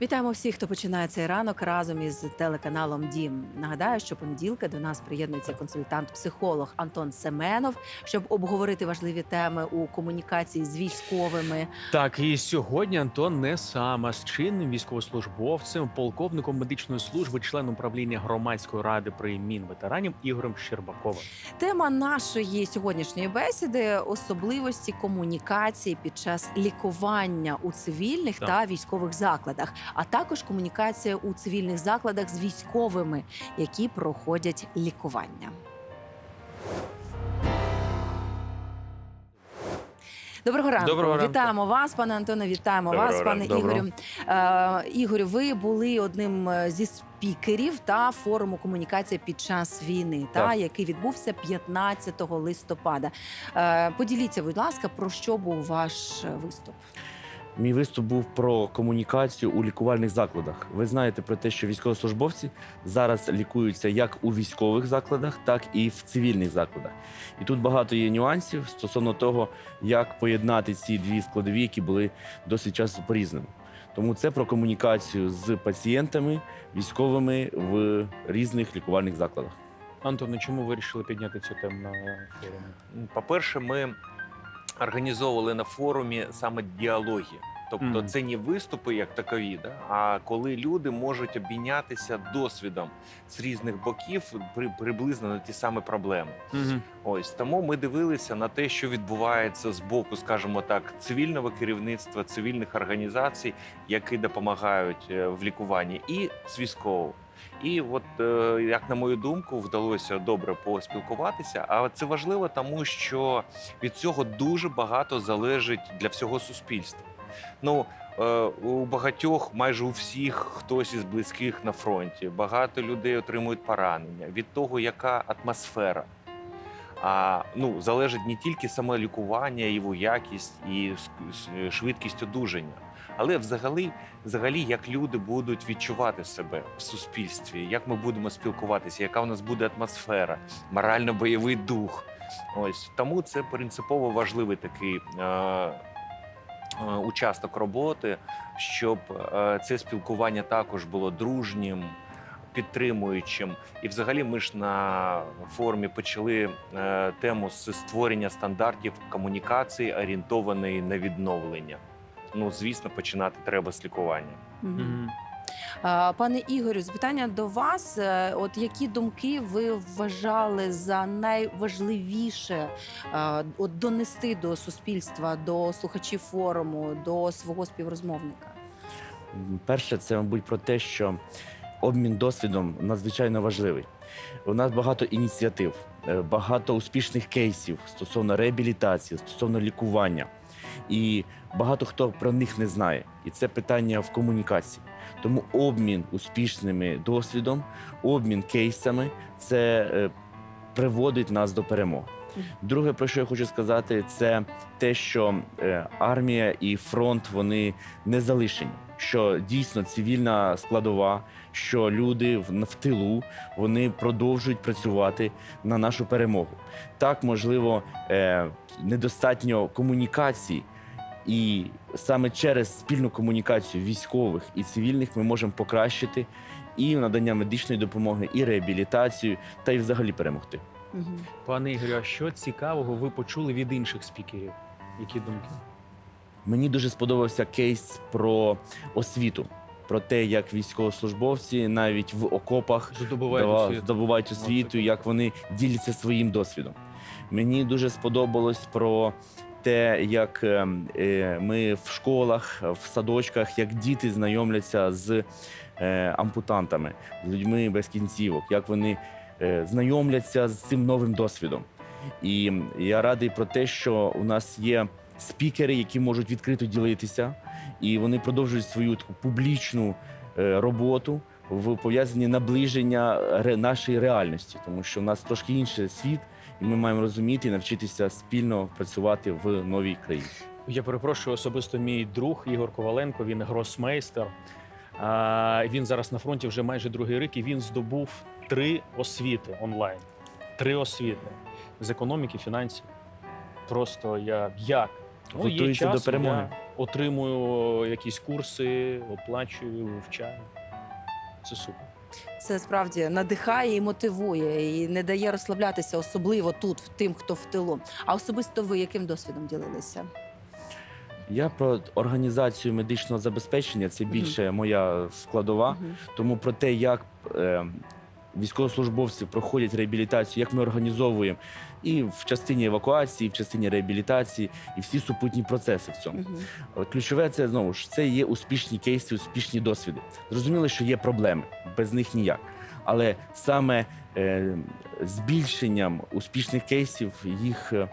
Вітаємо всіх, хто починає цей ранок разом із телеканалом Дім. Нагадаю, що понеділка до нас приєднується консультант-психолог Антон Семенов, щоб обговорити важливі теми у комунікації з військовими. Так, і сьогодні Антон не сам, а з чинним військовослужбовцем, полковником медичної служби, членом правління громадської ради при Мінветеранів Ігорем Щербаковим. Тема нашої сьогоднішньої бесіди особливості комунікації під час лікування у цивільних Так. та військових закладах, а також комунікація у цивільних закладах з військовими, які проходять лікування. Доброго ранку. Доброго ранку. Вітаємо вас, пане Антоне. Вітаємо Доброго вас, пане ранку. Ігорю. Е, Ігорю, ви були одним е, зі спікерів та форуму комунікація під час війни, та який відбувся 15 листопада. Е, поділіться, будь ласка, про що був ваш е, виступ? Мій виступ був про комунікацію у лікувальних закладах. Ви знаєте про те, що військовослужбовці зараз лікуються як у військових закладах, так і в цивільних закладах. І тут багато є нюансів стосовно того, як поєднати ці дві складові, які були досить часто по-різному. Тому це про комунікацію з пацієнтами, військовими в різних лікувальних закладах. Антоне, чому ви вирішили підняти цю тему на форумі? По-перше, ми організовували на форумі саме діалоги. Тобто це не виступи як такові, да? а коли люди можуть обмінятися досвідом з різних боків при, приблизно на ті самі проблеми. Угу. Ось тому ми дивилися на те, що відбувається з боку, скажімо так, цивільного керівництва, цивільних організацій, які допомагають е, в лікуванні, і з військового. І от, е, як на мою думку, вдалося добре поспілкуватися. А це важливо, тому що від цього дуже багато залежить для всього суспільства. Ну е, у багатьох, майже у всіх, хтось із близьких на фронті. Багато людей отримують поранення від того, яка атмосфера. А ну залежить не тільки саме лікування, його якість і швидкість одужання, але взагалі, взагалі, як люди будуть відчувати себе в суспільстві, як ми будемо спілкуватися, яка у нас буде атмосфера, морально-бойовий дух. Ось тому це принципово важливий такий. Е- е, Участок роботи, щоб е, це спілкування також було дружнім, підтримуючим. І взагалі ми ж на форумі почали е, тему з створення стандартів комунікації, орієнтованої на відновлення. Ну, звісно, починати треба з лікування. Угу. Е, Пане Ігорю, запитання до вас: Е, от які думки ви вважали за найважливіше е, от донести до суспільства, до слухачів форуму, до свого співрозмовника? Перше, це, мабуть, про те, що обмін досвідом надзвичайно важливий. У нас багато ініціатив, е, багато успішних кейсів стосовно реабілітації, стосовно лікування. І багато хто про них не знає. І це питання в комунікації. Тому обмін успішними досвідом, обмін кейсами це е, приводить нас до перемоги. Друге, про що я хочу сказати, це те, що е, армія і фронт вони не залишені. Що дійсно цивільна складова, що люди в, в тилу вони продовжують працювати на нашу перемогу. Так, можливо, е, недостатньо комунікації, і саме через спільну комунікацію військових і цивільних ми можемо покращити і надання медичної допомоги, і реабілітацію, та й взагалі перемогти. Пане Ігорю, а що цікавого ви почули від інших спікерів? Які думки? Мені дуже сподобався кейс про освіту, про те, як військовослужбовці навіть в окопах Здобувають дава- освіту. здобувають освіту, як вони діляться своїм досвідом. Мені дуже сподобалось про те, як е, е, ми в школах, в садочках, як діти знайомляться з е, ампутантами, з людьми без кінцівок, як вони е, знайомляться з цим новим досвідом. І я радий про те, що у нас є спікери, які можуть відкрито ділитися, і вони продовжують свою таку публічну е, роботу в пов'язанні наближення нашої реальності, тому що в нас трошки інший світ, і ми маємо розуміти і навчитися спільно працювати в новій країні. Я перепрошую особисто мій друг Ігор Коваленко. Він гросмейстер. Він зараз на фронті вже майже другий рік, і він здобув три освіти онлайн. Три освіти з економіки, фінансів. Просто я як Ну, є час, до перемоги. Я отримую якісь курси, оплачую, вивчаю. Це супер. Це справді надихає і мотивує, і не дає розслаблятися, особливо тут, тим, хто в тилу. А особисто ви яким досвідом ділилися? Я про організацію медичного забезпечення це більше моя складова. Тому про те, як е, військовослужбовці проходять реабілітацію, як ми організовуємо і в частині евакуації, і в частині реабілітації, і всі супутні процеси в цьому. От Ключове це знову ж це є успішні кейси, успішні досвіди. Зрозуміло, що є проблеми, без них ніяк. Але саме е, збільшенням успішних кейсів, їх е,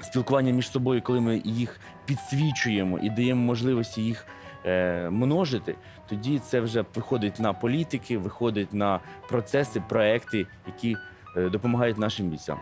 спілкування між собою, коли ми їх підсвічуємо і даємо можливості їх множити, тоді це вже виходить на політики, виходить на процеси, проекти, які е, допомагають нашим бійцям.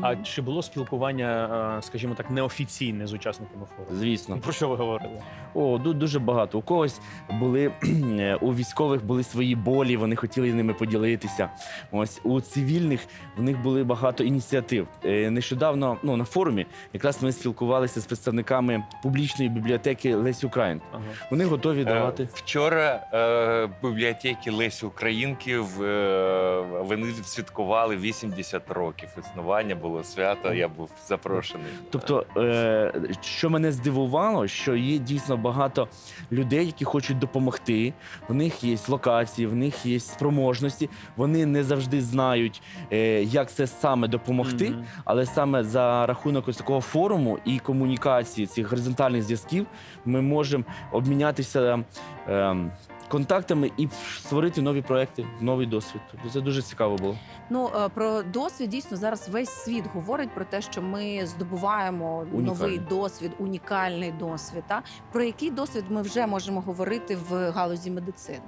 А чи було спілкування, е, скажімо так, неофіційне з учасниками форуму? Звісно. Про що ви говорили? О, ду- дуже багато. У когось були е, у військових були свої болі, вони хотіли ними поділитися. Ось у цивільних в них були багато ініціатив. Е, Нещодавно, ну на форумі, якраз ми спілкувалися з представниками публічної бібліотеки Лесі Українки. Ага. Вони готові давати. Вчора е, бібліотеки Лесі Українки в, е, вони відсвяткували 80 років існування. Було свято. Я був запрошений. Тобто, е, що мене здивувало, що є дійсно багато людей, які хочуть допомогти. В них є локації, в них є спроможності. Вони не завжди знають, е, як це саме допомогти. Але саме за рахунок ось такого форуму і комунікації цих горизонтальних зв'язків ми можемо обмінятися ем, контактами і створити нові проекти, новий досвід. Тобто це дуже цікаво було. Ну е, про досвід дійсно зараз весь світ говорить про те, що ми здобуваємо новий досвід, унікальний досвід. Та про який досвід ми вже можемо говорити в галузі медицини?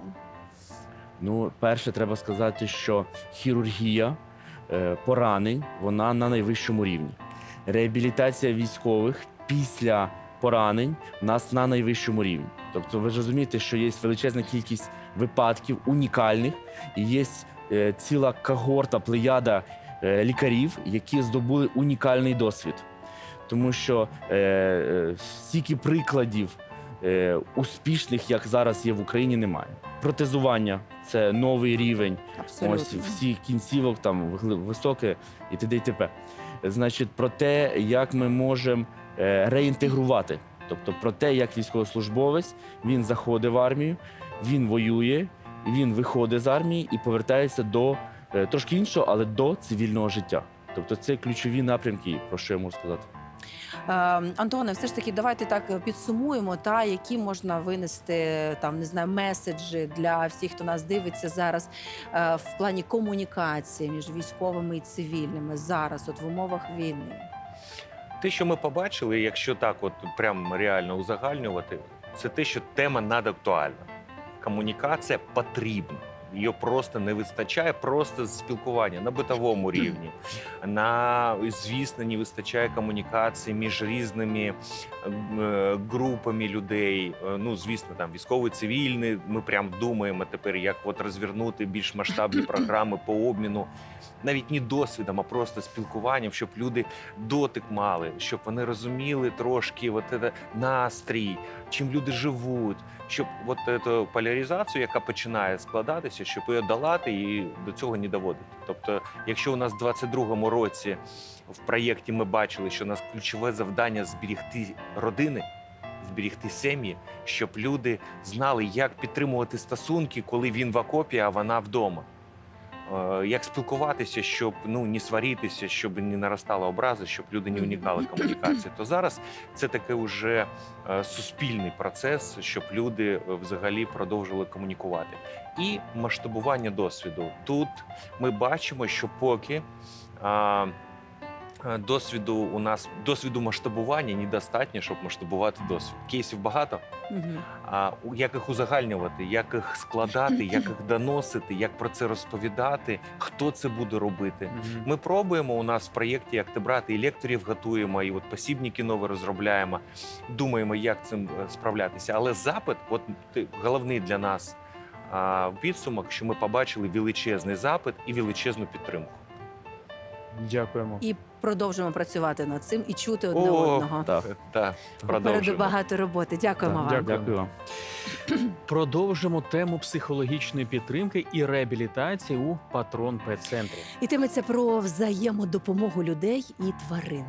Ну, перше, треба сказати, що хірургія е, поранень вона на найвищому рівні. Реабілітація військових після поранень у нас на найвищому рівні. Тобто, ви ж розумієте, що є величезна кількість випадків унікальних, і є е, ціла когорта, плеяда е, лікарів, які здобули унікальний досвід. Тому що е, е, стільки прикладів е, успішних, як зараз є в Україні, немає. Протезування це новий рівень. Абсолютно. Ось всі кінцівок там високе і т.д. і т.п. Значить, про те, як ми можемо е, реінтегрувати. Тобто про те, як військовослужбовець він заходить в армію, він воює, він виходить з армії і повертається до е, трошки іншого, але до цивільного життя. Тобто це ключові напрямки, про що я можу сказати. Е, Антоне, все ж таки, давайте так підсумуємо, та які можна винести там не знаю меседжі для всіх, хто нас дивиться зараз е, в плані комунікації між військовими і цивільними зараз, от в умовах війни. Те, що ми побачили, якщо так, от прям реально узагальнювати, це те, що тема надактуальна. Комунікація потрібна. Її просто не вистачає, просто спілкування на битовому рівні. На звісно, не вистачає комунікації між різними е, групами людей. Е, Ну, звісно, там військовий, цивільний. Ми прям думаємо тепер, як от розвернути більш масштабні програми по обміну, навіть не досвідом, а просто спілкуванням, щоб люди дотик мали, щоб вони розуміли трошки от це настрій, чим люди живуть, щоб от цю поляризацію, яка починає складатися, щоб її долати і до цього не доводити. Тобто, якщо у нас в 22-му році в проєкті ми бачили, що у нас ключове завдання зберігти родини. Зберігти сім'ї, щоб люди знали, як підтримувати стосунки, коли він в окопі, а вона вдома. Е, Як спілкуватися, щоб ну не сваритися, щоб не наростала образи, щоб люди не уникали комунікації. То зараз це такий вже е, суспільний процес, щоб люди е, взагалі продовжували комунікувати. І масштабування досвіду. Тут ми бачимо, що поки досвіду у нас досвіду масштабування недостатньо, щоб масштабувати досвід. Кейсів багато. А як їх узагальнювати, як їх складати, як їх доносити, як про це розповідати, хто це буде робити. Ми пробуємо у нас в проєкті, як ти брати, і лекторів готуємо, і от посібники нові розробляємо. Думаємо, як цим е, справлятися. Але запит, от ти- головний для нас а, підсумок, що ми побачили величезний запит і величезну підтримку. Дякуємо. І продовжимо працювати над цим і чути одне О, одного. Так, Так, Попереду продовжуємо. багато роботи. Дякуємо Так, вам. дякую. дякую вам. Продовжимо тему психологічної підтримки і реабілітації у патрон Пет-центрі. Йтиметься про взаємодопомогу людей і тварин.